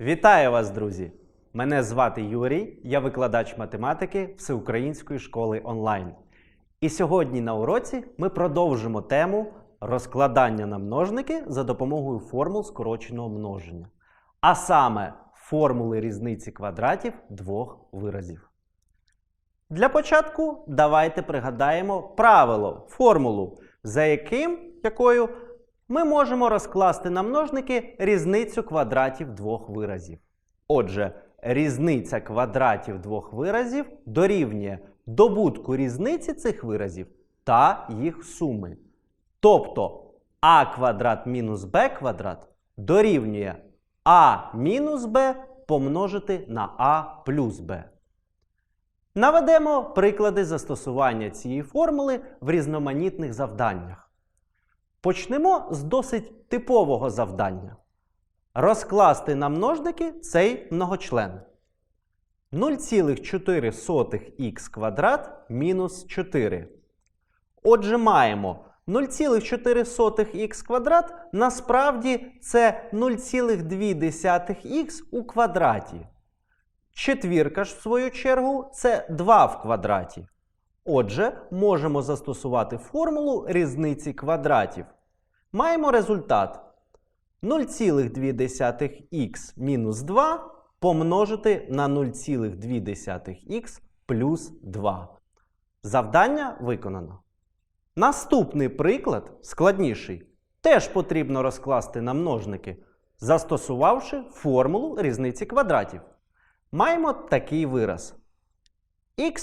Вітаю вас, друзі! Мене звати Юрій, я викладач математики Всеукраїнської школи онлайн. І сьогодні на уроці ми продовжимо тему розкладання на множники за допомогою формул скороченого множення. А саме формули різниці квадратів двох виразів. Для початку давайте пригадаємо правило, формулу, за яким якою ми можемо розкласти на множники різницю квадратів двох виразів. Отже, різниця квадратів двох виразів дорівнює добутку різниці цих виразів та їх суми. Тобто а квадрат мінус б квадрат дорівнює а мінус б помножити на а плюс б. Наведемо приклади застосування цієї формули в різноманітних завданнях. Почнемо з досить типового завдання. Розкласти на множники цей многочлен. 0,4х квадрат мінус 4. Отже, маємо 0,4х квадрат насправді це 0,2х у квадраті. Четвірка ж, в свою чергу, це 2 в квадраті. Отже, можемо застосувати формулу різниці квадратів. Маємо результат 0,2х мінус 2 помножити на 0,2х плюс 2. Завдання виконано. Наступний приклад, складніший, теж потрібно розкласти на множники, застосувавши формулу різниці квадратів. Маємо такий вираз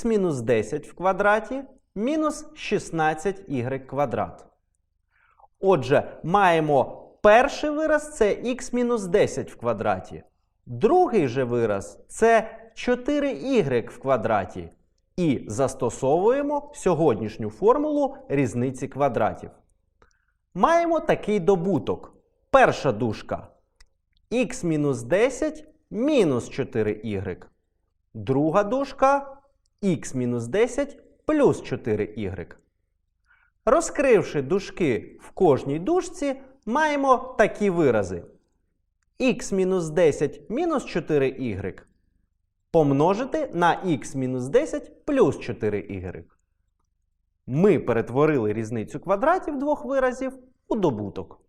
мінус 10 в квадраті мінус 16y квадрат. Отже, маємо перший вираз це х мінус 10 в квадраті. Другий же вираз це 4y в квадраті. І застосовуємо сьогоднішню формулу різниці квадратів. Маємо такий добуток. Перша дужка х мінус 10 мінус 4y. Друга дужка х мінус 10 плюс 4y. Розкривши дужки в кожній дужці, маємо такі вирази. х мінус 10 мінус 4y помножити на х мінус 10 плюс 4y. Ми перетворили різницю квадратів двох виразів у добуток.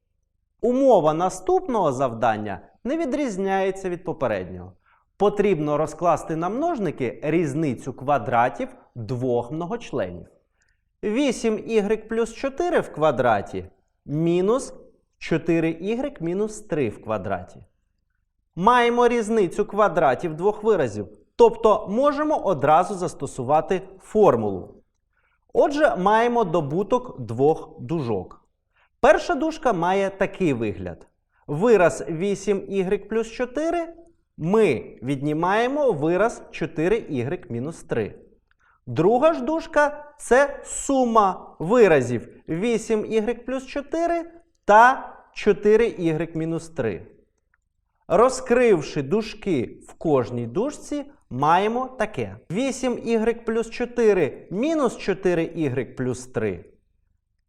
Умова наступного завдання не відрізняється від попереднього. Потрібно розкласти на множники різницю квадратів двох многочленів. 8y плюс 4 в квадраті мінус 4y мінус 3 в квадраті. Маємо різницю квадратів двох виразів, тобто можемо одразу застосувати формулу. Отже, маємо добуток двох дужок. Перша дужка має такий вигляд. Вираз 8y плюс 4 ми віднімаємо вираз 4y мінус 3. Друга ж дужка це сума виразів 8y плюс 4 та 4y мінус 3. Розкривши дужки в кожній дужці, маємо таке: 8y плюс 4 мінус 4y плюс 3.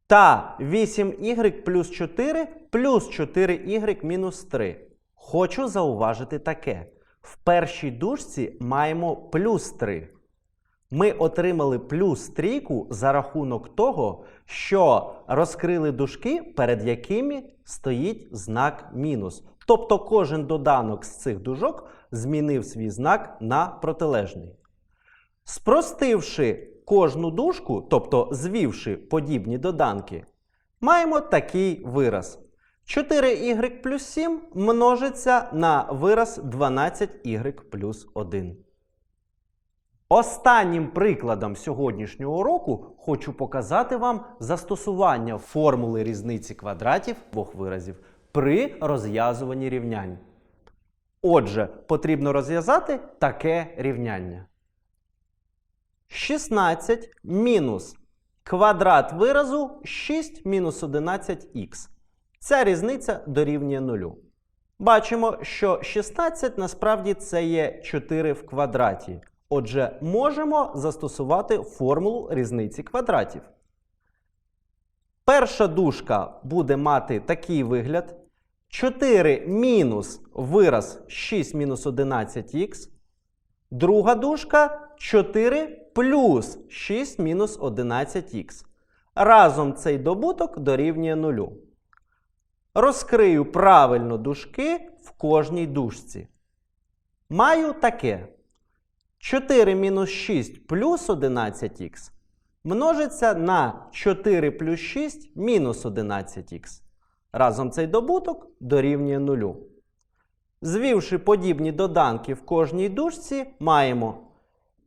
Та 8y плюс 4 плюс 4y мінус 3. Хочу зауважити таке. В першій дужці маємо плюс 3. Ми отримали плюс трійку за рахунок того, що розкрили дужки, перед якими стоїть знак мінус. Тобто кожен доданок з цих дужок змінив свій знак на протилежний. Спростивши кожну дужку, тобто звівши подібні доданки, маємо такий вираз. 4y плюс 7 множиться на вираз 12y плюс 1. Останнім прикладом сьогоднішнього уроку хочу показати вам застосування формули різниці квадратів двох виразів при розв'язуванні рівнянь. Отже, потрібно розв'язати таке рівняння. 16 мінус квадрат виразу 6 мінус 11х. Ця різниця дорівнює 0. Бачимо, що 16 насправді це є 4 в квадраті. Отже, можемо застосувати формулу різниці квадратів. Перша дужка буде мати такий вигляд. 4 мінус вираз 6 мінус 11х. Друга дужка 4 плюс 6 мінус 11х. Разом цей добуток дорівнює 0. Розкрию правильно дужки в кожній дужці. Маю таке. 4 мінус 6 плюс 11х множиться на 4 плюс 6 мінус 11х. Разом цей добуток дорівнює 0. Звівши подібні доданки в кожній дужці, маємо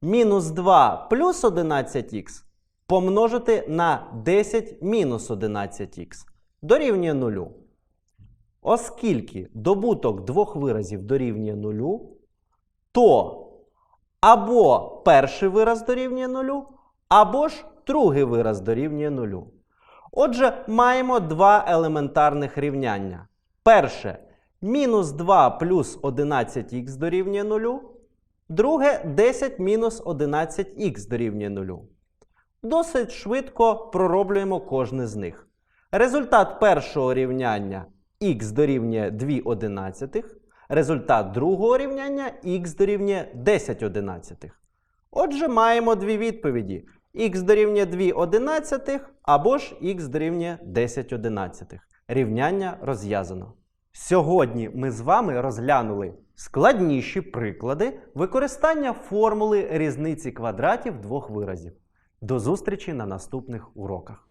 мінус 2 плюс 11х помножити на 10 мінус 11х дорівнює 0. Оскільки добуток двох виразів дорівнює 0, то або перший вираз дорівнює 0, або ж другий вираз дорівнює 0. Отже, маємо два елементарних рівняння. Перше мінус 2 плюс 11х дорівнює 0. Друге 10 мінус 11х дорівнює 0. Досить швидко пророблюємо кожне з них. Результат першого рівняння х дорівнює 2 одинадцятих. Результат другого рівняння х дорівнює 10 одинадцятих. Отже, маємо дві відповіді: х дорівнює 2 одинадцятих або ж х дорівнює 10 одинадцятих. Рівняння розв'язано. Сьогодні ми з вами розглянули складніші приклади використання формули різниці квадратів двох виразів. До зустрічі на наступних уроках.